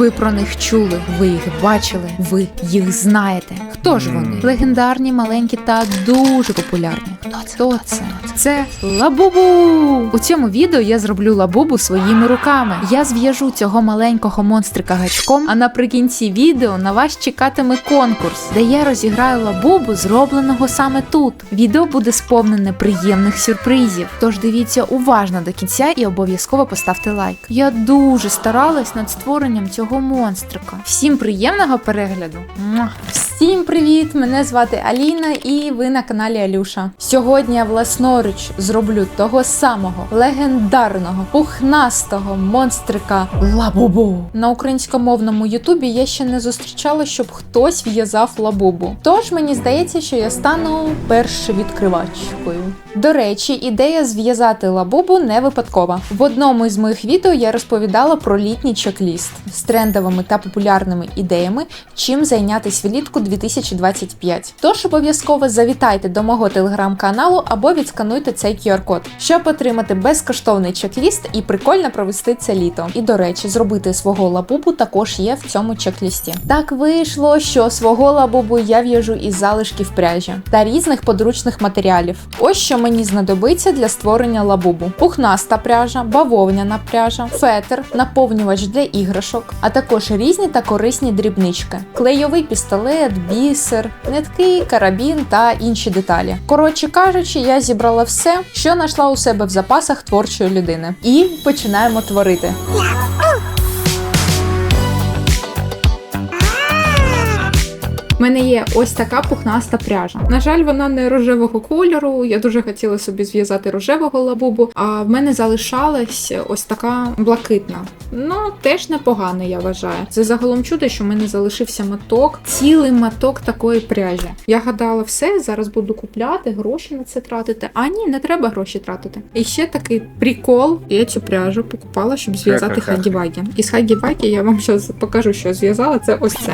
Ви про них чули, ви їх бачили, ви їх знаєте. Хто ж вони? Легендарні, маленькі та дуже популярні. Хто це? Це? Лабубу. У цьому відео я зроблю лабубу своїми руками. Я зв'яжу цього маленького монстрика гачком, а наприкінці відео на вас чекатиме конкурс, де я розіграю лабубу, зробленого саме тут. Відео буде сповнене приємних сюрпризів. Тож дивіться уважно до кінця і обов'язково поставте лайк. Я дуже старалась над створенням цього монстрика. Всім приємного перегляду! Всім привіт! Мене звати Аліна, і ви на каналі Алюша. Сьогодні я власноруч зроблю того самого легендарного пухнастого монстрика Лабубу. На українськомовному Ютубі я ще не зустрічала, щоб хтось в'язав лабубу. Тож мені здається, що я стану першовідкривачкою. До речі, ідея зв'язати лабубу не випадкова. В одному із моїх відео я розповідала про літній чек-ліст з трендовими та популярними ідеями, чим зайнятися влітку 2025. Тож обов'язково завітайте до мого телеграм-каналу або відскануйте цей QR-код, щоб отримати безкоштовний чек-ліст і прикольно провести це літо. І до речі, зробити свого лабубу також є в цьому чек-лісті. Так вийшло, що свого лабубу я в'яжу із залишків пряжі та різних подручних матеріалів. Ось що мені знадобиться для створення лабубу: пухнаста пряжа, бавовняна пряжа, фетр, наповнювач для іграшок, а також різні та корисні дрібнички, клейовий пістолет, бісер, нитки, карабін та інші деталі. Коротше кажучи, я зібрала все, що знайшла у себе в запасах творчої людини. І починаємо творити. У мене є ось така пухнаста пряжа. На жаль, вона не рожевого кольору. Я дуже хотіла собі зв'язати рожевого лабубу, а в мене залишалась ось така блакитна. Ну, теж непогано, я вважаю. Це загалом чудо, що в мене залишився моток, цілий моток такої пряжі. Я гадала, все, зараз буду купляти, гроші на це тратити. А ні, не треба гроші тратити. І ще такий прикол. Я цю пряжу покупала, щоб зв'язати хагівагі. Із хагівагі я вам зараз покажу, що зв'язала. Це ось це.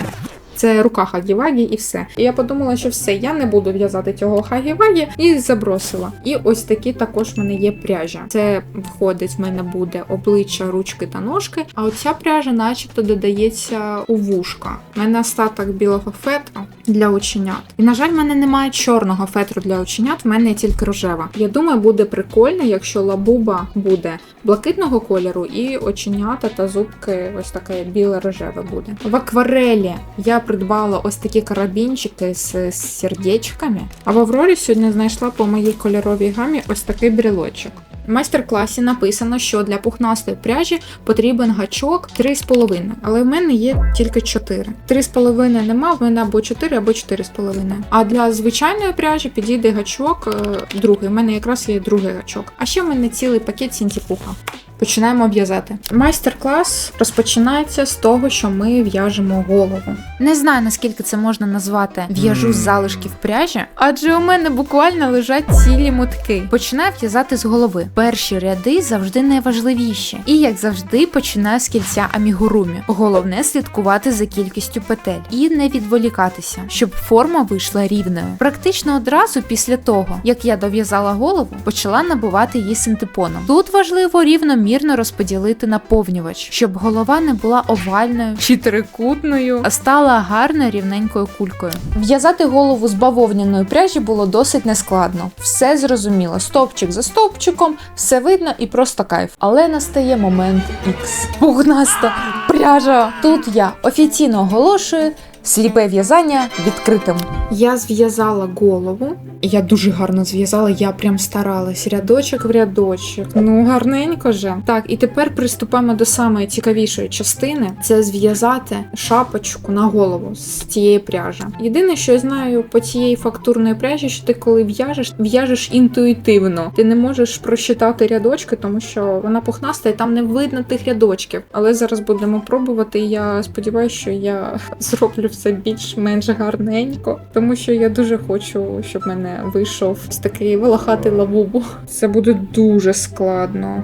Це рука Хагівагі і все. І я подумала, що все, я не буду в'язати цього Хагівагі і забросила. І ось такі також в мене є пряжа. Це входить, в мене буде обличчя, ручки та ножки. А оця пряжа, начебто, додається у вушка. У мене остаток білого фетру для оченят. І, на жаль, в мене немає чорного фетру для оченят, в мене тільки рожева. Я думаю, буде прикольно, якщо лабуба буде блакитного кольору, і оченята та зубки ось таке біле-рожеве буде. В акварелі я придбала ось такі карабінчики з сердечками. А в Аврорі сьогодні знайшла по моїй кольоровій гамі ось такий брелочок. В майстер-класі написано, що для пухнастої пряжі потрібен гачок 3,5, але в мене є тільки 4. 3,5 нема, в мене або 4, або 4,5. А для звичайної пряжі підійде гачок е, другий. У мене якраз є другий гачок. А ще в мене цілий пакет сінтіпуха. Починаємо в'язати. Майстер-клас розпочинається з того, що ми в'яжемо голову. Не знаю наскільки це можна назвати в'яжу з залишків пряжі, адже у мене буквально лежать цілі мотки. Починаю в'язати з голови. Перші ряди завжди найважливіші. І як завжди, починаю з кільця амігурумі. Головне слідкувати за кількістю петель і не відволікатися, щоб форма вийшла рівною. Практично одразу після того, як я дов'язала голову, почала набувати її синтепоном. Тут важливо рівномірно розподілити наповнювач, щоб голова не була овальною чи трикутною, а стала гарною рівненькою кулькою. В'язати голову з бавовняної пряжі було досить нескладно. Все зрозуміло, стовпчик за стовпчиком, все видно і просто кайф. Але настає момент X. Пугнаста пряжа. Тут я офіційно оголошую. Сліпе в'язання відкритим. Я зв'язала голову. Я дуже гарно зв'язала, я прям старалась. Рядочок в рядочок. Ну, гарненько же. Так, і тепер приступаємо до самої цікавішої частини: це зв'язати шапочку на голову з цієї пряжі. Єдине, що я знаю по цієї фактурної пряжі, що ти коли в'яжеш, в'яжеш інтуїтивно. Ти не можеш просчитати рядочки, тому що вона пухнаста і там не видно тих рядочків. Але зараз будемо пробувати. і Я сподіваюся, що я зроблю все більш-менш гарненько, тому що я дуже хочу, щоб в мене вийшов ось такий волохатий лабубу. Це буде дуже складно.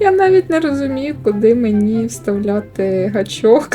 Я навіть не розумію, куди мені вставляти гачок.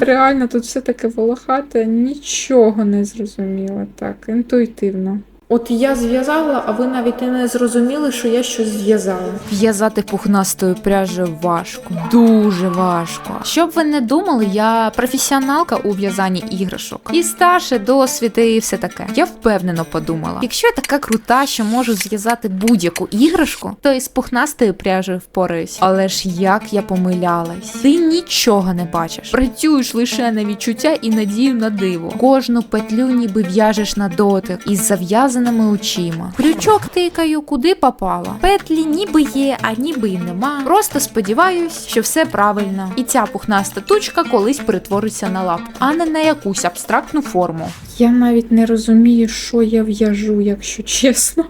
Реально, тут все таке волохате, нічого не зрозуміло. Так, інтуїтивно. От я зв'язала, а ви навіть і не зрозуміли, що я щось зв'язала. В'язати пухнастою пряжею важко, дуже важко. Щоб ви не думали, я професіоналка у в'язанні іграшок. І старше, досвід і все таке. Я впевнено подумала. Якщо я така крута, що можу зв'язати будь-яку іграшку, то і з пухнастою пряжею впораюсь. Але ж як я помилялась, ти нічого не бачиш. Працюєш лише на відчуття і надію на диво. Кожну петлю ніби в'яжеш на дотик із зав'язаними очима. Крючок тикаю, куди попала. Петлі ніби є, а ніби й нема. Просто сподіваюсь, що все правильно. І ця пухнаста тучка колись перетвориться на лап, а не на якусь абстрактну форму. Я навіть не розумію, що я в'яжу, якщо чесно.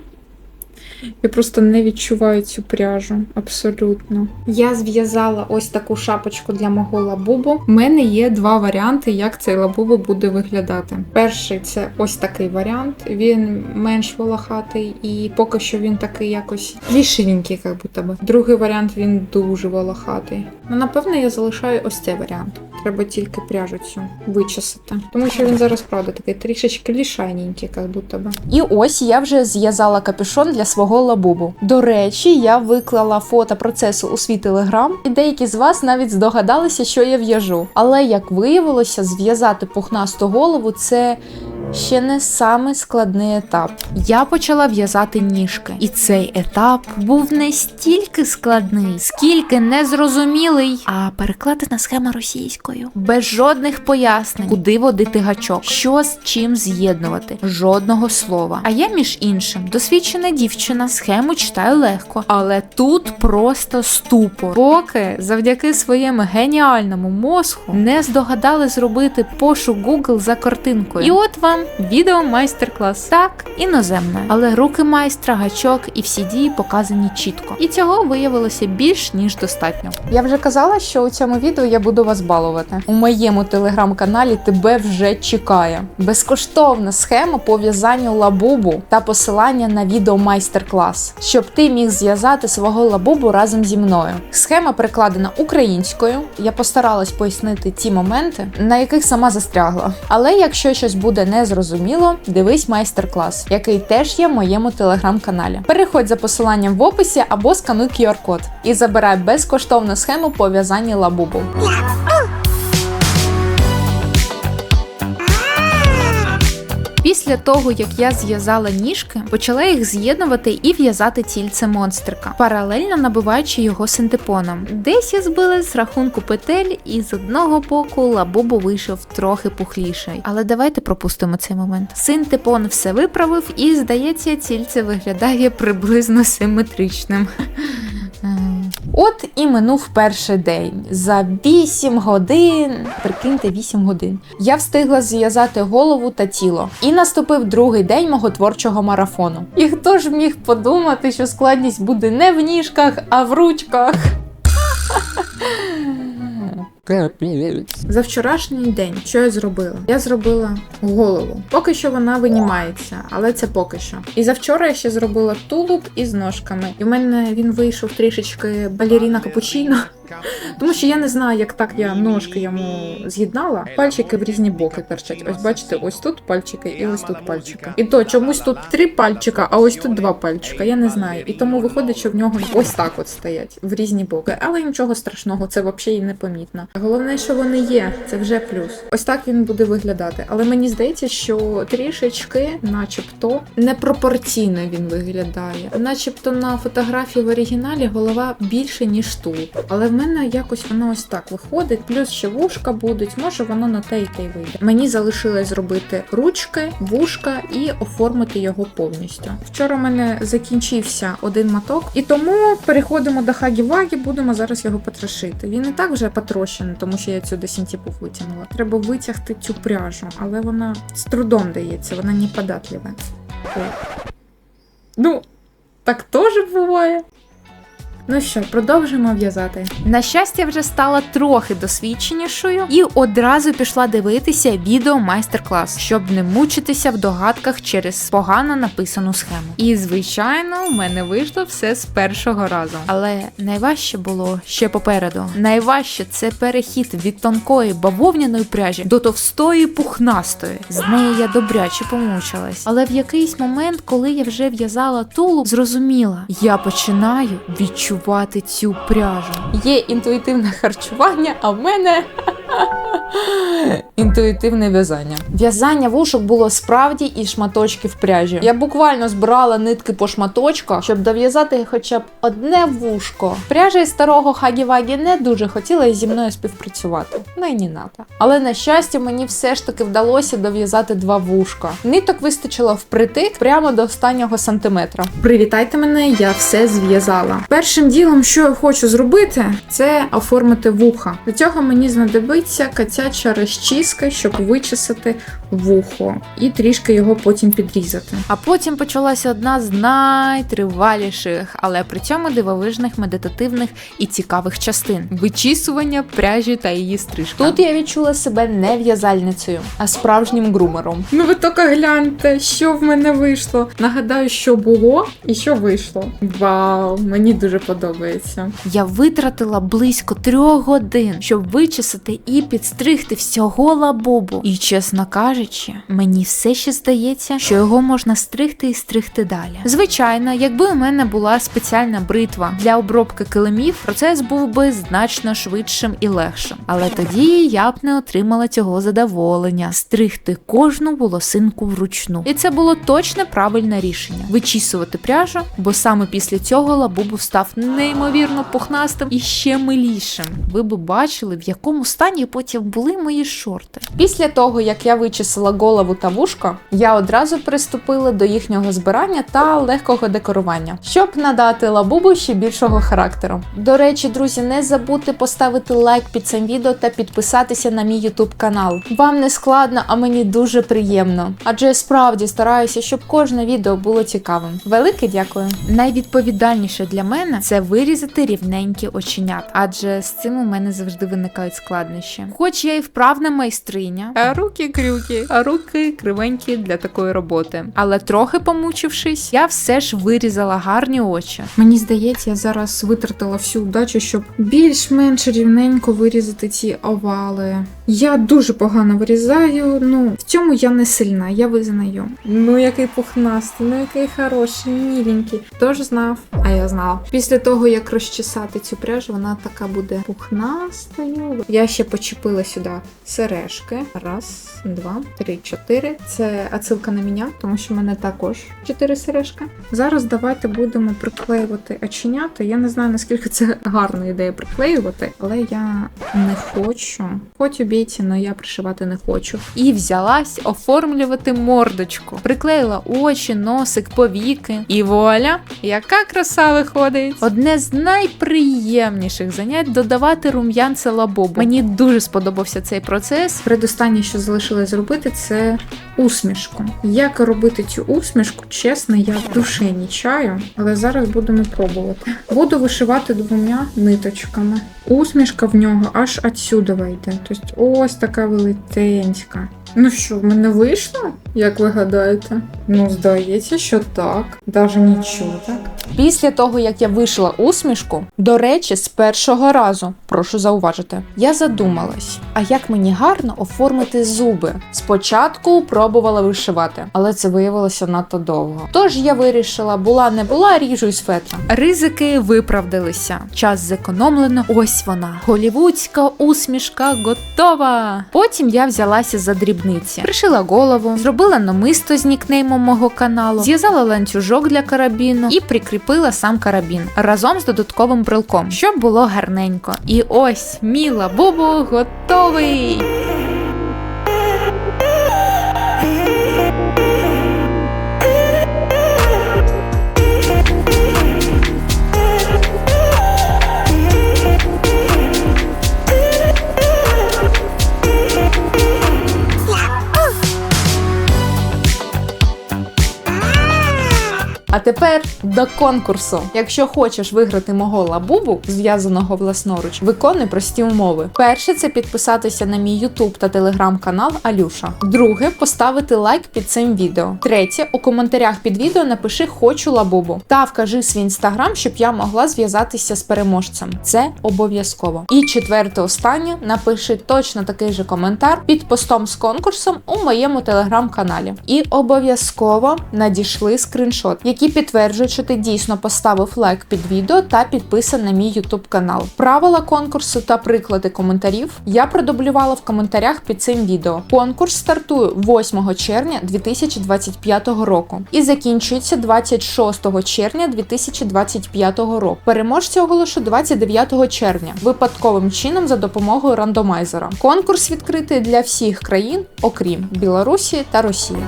Я просто не відчуваю цю пряжу абсолютно. Я зв'язала ось таку шапочку для мого лабубу. У мене є два варіанти, як цей лабубу буде виглядати. Перший це ось такий варіант. Він менш волохатий, і поки що він такий якось рішенький, як будто би. Другий варіант він дуже волохатий. Ну, напевно, я залишаю ось цей варіант. Треба тільки пряжу цю вичесати. Тому що він зараз, правда, такий трішечки лішайненький, як будто би. І ось я вже зв'язала капюшон для свого лабубу. До речі, я виклала фото процесу у свій телеграм, і деякі з вас навіть здогадалися, що я в'яжу. Але як виявилося, зв'язати пухнасту голову це. Ще не самий складний етап. Я почала в'язати ніжки, і цей етап був не стільки складний, скільки незрозумілий, а перекладена схема російською. Без жодних пояснень, куди водити гачок, що з чим з'єднувати, жодного слова. А я, між іншим, досвідчена дівчина, схему читаю легко, але тут просто ступор. Поки завдяки своєму геніальному мозку не здогадали зробити пошук Google за картинкою. І от вам відео майстер-клас. Так, іноземне, але руки майстра, гачок і всі дії показані чітко. І цього виявилося більш ніж достатньо. Я вже казала, що у цьому відео я буду вас балувати. У моєму телеграм-каналі тебе вже чекає. Безкоштовна схема по в'язанню лабубу та посилання на відео майстер-клас, щоб ти міг зв'язати свого лабубу разом зі мною. Схема перекладена українською. Я постаралась пояснити ті моменти, на яких сама застрягла. Але якщо щось буде незрозуміло, дивись майстер-клас, який теж є в моєму телеграм-каналі. Переходь за посиланням в описі або скануй QR-код і забирай безкоштовну схему по в'язанні лабубу. Після того, як я зв'язала ніжки, почала їх з'єднувати і в'язати тільце монстрика, паралельно набиваючи його синтепоном. Десь я збила з рахунку петель, і з одного боку лабубу вийшов трохи пухліший. Але давайте пропустимо цей момент. Синтепон все виправив, і здається, тільце виглядає приблизно симетричним. От і минув перший день. За 8 годин, прикиньте, 8 годин. Я встигла зв'язати голову та тіло. І наступив другий день мого творчого марафону. І хто ж міг подумати, що складність буде не в ніжках, а в ручках? За вчорашній день, що я зробила? Я зробила голову. Поки що вона винімається, але це поки що. І завчора я ще зробила тулуб із ножками. І в мене він вийшов трішечки балеріна капучино. Тому що я не знаю, як так я ножки йому з'єднала. Пальчики в різні боки торчать. Ось бачите, ось тут пальчики і ось тут пальчики. І то чомусь тут три пальчика, а ось тут два пальчика. Я не знаю. І тому виходить, що в нього ось так от стоять в різні боки. Але нічого страшного, це взагалі і не помітно. Головне, що вони є, це вже плюс. Ось так він буде виглядати. Але мені здається, що трішечки, начебто, непропорційно він виглядає. Начебто на фотографії в оригіналі голова більше, ніж тулуб. Але мене якось воно ось так виходить. Плюс ще вушка будуть. Може воно на те й те й вийде. Мені залишилось зробити ручки, вушка і оформити його повністю. Вчора в мене закінчився один моток, і тому переходимо до хагі-вагі, будемо зараз його потрошити. Він і так вже потрощений, тому що я цю до сінтіпух витягнула. Треба витягти цю пряжу, але вона з трудом дається, вона не податлива. Ну, так теж буває. Ну що, продовжимо в'язати. На щастя, вже стала трохи досвідченішою і одразу пішла дивитися відео майстер-клас, щоб не мучитися в догадках через погано написану схему. І звичайно, у мене вийшло все з першого разу. Але найважче було ще попереду. Найважче це перехід від тонкої бавовняної пряжі до товстої пухнастої. З нею я добряче помучилась. Але в якийсь момент, коли я вже в'язала тулуб, зрозуміла, я починаю відчувати цю пряжу. Є інтуїтивне харчування, а в мене. Інтуїтивне в'язання. В'язання вушок було справді і шматочків пряжі. Я буквально збирала нитки по шматочках, щоб дов'язати хоча б одне вушко. Пряжа із старого Хагі-Вагі не дуже хотіла зі мною співпрацювати. Ну і не надо. Але на щастя, мені все ж таки вдалося дов'язати два вушка. Ниток вистачило впритик прямо до останнього сантиметра. Привітайте мене, я все зв'язала. Першим ділом, що я хочу зробити, це оформити вуха. Для цього мені знадобиться котяча розчіска, щоб вичесати вухо і трішки його потім підрізати. А потім почалася одна з найтриваліших, але при цьому дивовижних медитативних і цікавих частин вичісування пряжі та її стрижка. Тут я відчула себе не в'язальницею, а справжнім грумером. Ну ви тільки гляньте, що в мене вийшло. Нагадаю, що було і що вийшло. Вау, мені дуже подобається. Я витратила близько трьох годин, щоб вичесати і підстригти всього лабубу. І чесно кажучи, мені все ще здається, що його можна стригти і стригти далі. Звичайно, якби у мене була спеціальна бритва для обробки килимів, процес був би значно швидшим і легшим. Але тоді я б не отримала цього задоволення стригти кожну волосинку вручну. І це було точно правильне рішення вичісувати пряжу, бо саме після цього лабубу став неймовірно пухнастим і ще милішим. Ви б бачили, в якому стані потім були мої шорти. Після того, як я вичесала голову та вушка, я одразу приступила до їхнього збирання та легкого декорування, щоб надати лабубу ще більшого характеру. До речі, друзі, не забудьте поставити лайк під цим відео та підписатися на мій YouTube канал. Вам не складно, а мені дуже приємно. Адже я справді стараюся, щоб кожне відео було цікавим. Велике дякую. Найвідповідальніше для мене це вирізати рівненькі оченят, адже з цим у мене завжди виникають складнощі. Хоч я і вправна майстриня, а руки крюки, а руки кривенькі для такої роботи. Але трохи помучившись, я все ж вирізала гарні очі. Мені здається, я зараз витратила всю удачу, щоб більш-менш рівненько вирізати ці овали. Я дуже погано вирізаю. Ну в цьому я не сильна, я визнаю. Ну який пухнастий, ну який хороший, міленький. Хто ж знав? А я знала. Після того, як розчесати цю пряжу, вона така буде пухнастою. Я ще почепила сюди сережки. Раз, два, три, чотири. Це отсилка на мене, тому що в мене також чотири сережки. Зараз давайте будемо приклеювати оченята. Я не знаю наскільки це гарна ідея приклеювати, але я не хочу. Хоч обійці, але я пришивати не хочу. І взялась оформлювати мордочку. Приклеїла очі, носик, повіки. І вуаля, яка краса виходить. Одне з найприємніших занять додавати рум'янце лабобу. Мені дуже сподобався цей процес. Предостаннє, що залишилось зробити, це усмішку. Як робити цю усмішку, чесно, я в душі не чаю, але зараз будемо пробувати. Буду вишивати двома ниточками. Усмішка в нього аж отсюда вийде. Тобто ось така велетенська. Ну що, в мене вийшло? Як ви гадаєте? Ну, здається, що так. Даже нічого так. Після того, як я вишила усмішку, до речі, з першого разу, прошу зауважити, я задумалась, а як мені гарно оформити зуби. Спочатку пробувала вишивати, але це виявилося надто довго. Тож я вирішила, була не була, ріжу із фетра. Ризики виправдалися. Час зекономлено. Ось вона. Голівудська усмішка готова. Потім я взялася за дрібниці, пришила голову, зробила намисто з нікнеймом мого каналу, зв'язала ланцюжок для карабіну і прикріпила сам карабін разом з додатковим брелком, щоб було гарненько. І ось міла бубу готовий. А тепер до конкурсу. Якщо хочеш виграти мого лабубу, зв'язаного власноруч, виконуй прості умови. Перше це підписатися на мій YouTube та Telegram канал Алюша. Друге поставити лайк під цим відео. Третє у коментарях під відео напиши Хочу лабубу та вкажи свій інстаграм, щоб я могла зв'язатися з переможцем. Це обов'язково. І четверте, останнє напиши точно такий же коментар під постом з конкурсом у моєму телеграм-каналі. І обов'язково надійшли скріншот, який підтверджує, що ти дійсно поставив лайк під відео та підписаний на мій YouTube канал. Правила конкурсу та приклади коментарів я продублювала в коментарях під цим відео. Конкурс стартує 8 червня 2025 року і закінчується 26 червня 2025 року. Переможця оголошу 29 червня випадковим чином за допомогою рандомайзера. Конкурс відкритий для всіх країн, окрім Білорусі та Росії.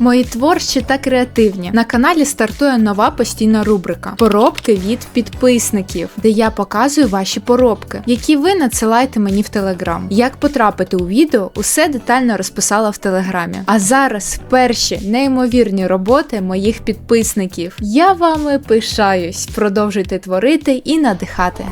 Мої творчі та креативні. На каналі стартує нова постійна рубрика Поробки від підписників, де я показую ваші поробки, які ви надсилаєте мені в телеграм. Як потрапити у відео, усе детально розписала в телеграмі. А зараз перші неймовірні роботи моїх підписників. Я вами пишаюсь. Продовжуйте творити і надихати.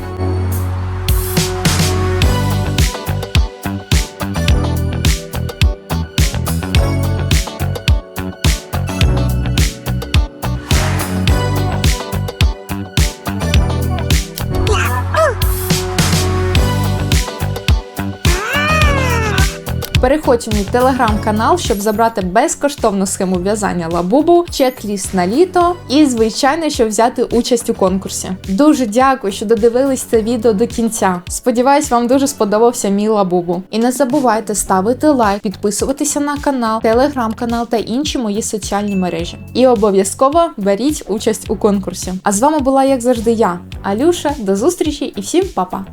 Переходь у мій телеграм-канал, щоб забрати безкоштовну схему в'язання лабубу, чек-ліст на літо і, звичайно, щоб взяти участь у конкурсі. Дуже дякую, що додивились це відео до кінця. Сподіваюсь, вам дуже сподобався мій лабубу. І не забувайте ставити лайк, підписуватися на канал, телеграм-канал та інші мої соціальні мережі. І обов'язково беріть участь у конкурсі. А з вами була, як завжди, я, Алюша. До зустрічі і всім па-па!